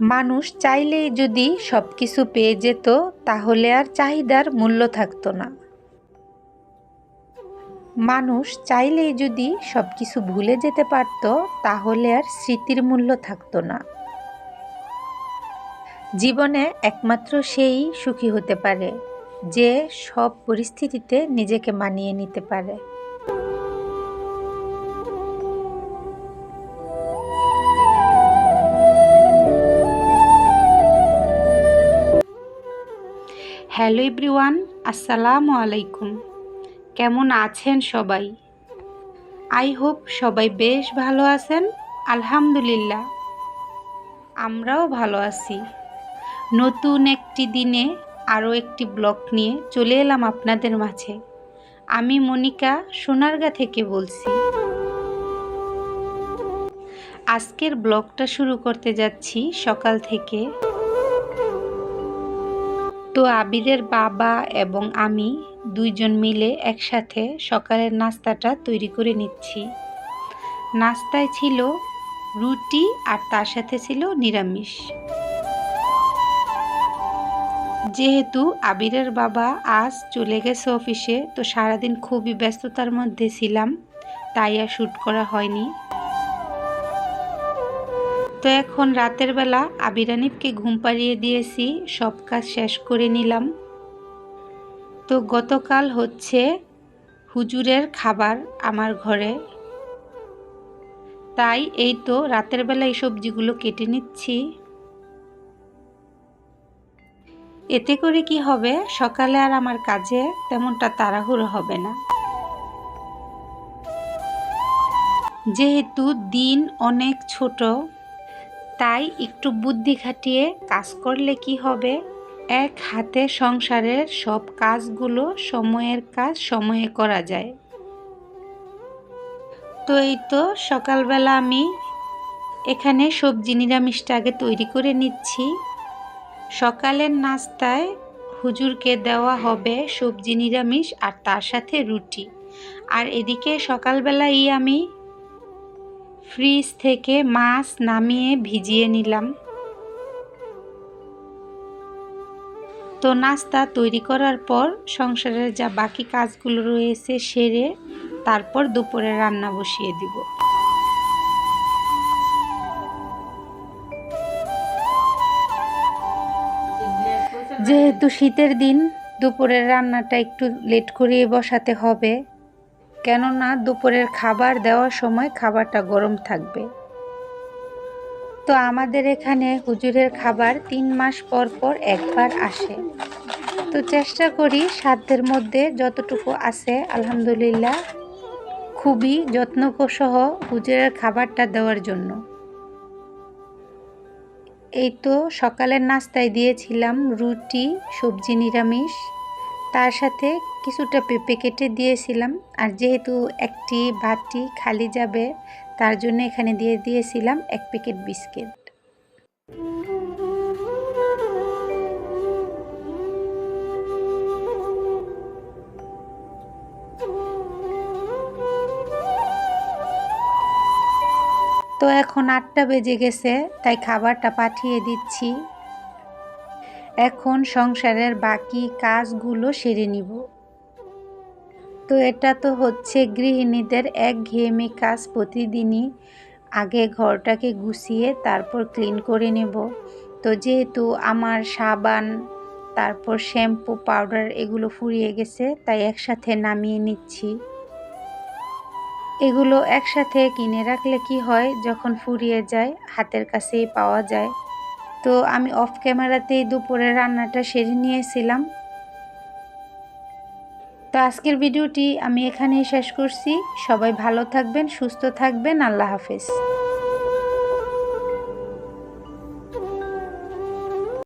মানুষ চাইলেই যদি সব কিছু পেয়ে যেত, তাহলে আর চাহিদার মূল্য থাকতো না। মানুষ চাইলেই যদি সব কিছু ভুলে যেতে পারত, তাহলে আর স্মৃতির মূল্য থাকতো না। জীবনে একমাত্র সেই সুখী হতে পারে, যে সব পরিস্থিতিতে নিজেকে মানিয়ে নিতে পারে। হ্যালো এভরিওয়ান, আসসালামু আলাইকুম। কেমন আছেন সবাই? আই হোপ সবাই বেশ ভালো আছেন, আলহামদুলিল্লাহ। আমরাও ভালো আছি। নতুন একটি দিনে আরও একটি ব্লগ নিয়ে চলে এলাম আপনাদের মাঝে। আমি মনিকা সোনারগা থেকে বলছি। আজকের ব্লগটা শুরু করতে যাচ্ছি সকাল থেকে। তো আবিরের বাবা এবং আমি দুইজন মিলে একসাথে সকালের নাস্তাটা তৈরি করে নিচ্ছি। নাস্তায় ছিল রুটি আর তার সাথে ছিল নিরামিষ। যেহেতু আবিরের বাবা আজ চলে গেছে অফিসে, তো সারাদিন খুবই ব্যস্ততার মধ্যে ছিলাম, তাই আর শ্যুট করা হয়নি। তো এখন রাতের বেলা আবিরানিপকে ঘুম পাড়িয়ে দিয়েছি, সব কাজ শেষ করে নিলাম। তো গতকাল হচ্ছে হুজুরের খাবার আমার ঘরে। তাই এই তো রাতের বেলা এই সবজিগুলো কেটে নিচ্ছি। এতে করে কি হবে? সকালে আর আমার কাজে তেমনটা তাড়াহুড়ো হবে না। যেহেতু দিন অনেক ছোট তাই একটু বুদ্ধি খাটিয়ে কাজ করলে কি হবে? এক হাতে সংসারের সব কাজগুলো সময়ের কাজ সময়ে করা যায়। তো এই তো সকালবেলা আমি এখানে সবজি নিরামিষটা আগে তৈরি করে নিচ্ছি। সকালের নাস্তায় হুজুরকে দেওয়া হবে সবজি নিরামিষ আর তার সাথে রুটি। আর এদিকে সকালবেলাই আমি ফ্রিজ থেকে মাছ নামিয়ে ভিজিয়ে নিলাম। তো নাস্তা তৈরি করার পর সংসারের যা বাকি কাজগুলো রয়েছে সেরে তারপর দুপুরে রান্না বসিয়ে দিব। যেহেতু শীতের দিন, দুপুরের রান্নাটা একটু লেট করিয়ে বসাতে হবে। কেননা দুপুরের খাবার দেওয়ার সময় খাবারটা গরম থাকবে। তো আমাদের এখানে হুজুরের খাবার তিন মাস পর পর একবার আসে। তো চেষ্টা করি সাধ্যের মধ্যে যতটুকু আছে, আলহামদুলিল্লাহ, খুবই যত্নসহ হুজুরের খাবারটা দেওয়ার জন্য। এই তো সকালের নাস্তায় দিয়েছিলাম রুটি, সবজি নিরামিষ তার সাথে কিছুটা পেঁপে কেটে দিয়েছিলাম। আর যেহেতু একটি বাটি খালি যাবে, তার জন্য এখানে দিয়ে দিয়েছিলাম এক প্যাকেট বিস্কিট তো এখন আটটা বেজে গেছে, তাই খাবারটা পাঠিয়ে দিচ্ছি। এখন সংসারের বাকি কাজগুলো সেরে নিব। তো এটা তো হচ্ছে গৃহিণীদের এক ঘেয়েমি কাজ প্রতিদিনই। আগে ঘরটাকে গুছিয়ে তারপর ক্লিন করে নেব। তো যেহেতু আমার সাবান, তারপর শ্যাম্পু, পাউডার এগুলো ফুরিয়ে গেছে, তাই একসাথে নামিয়ে নিচ্ছি। এগুলো একসাথে কিনে রাখলে কি হয়, যখন ফুরিয়ে যায়, হাতের কাছেই পাওয়া যায়। তো আমি অফ ক্যামেরাতেই দুপুরে রান্নাটা সেরে নিয়েছিলাম। তো আজকের ভিডিওটি আমি এখানেই শেষ করছি। সবাই ভালো থাকবেন, সুস্থ থাকবেন। আল্লাহ হাফেজ।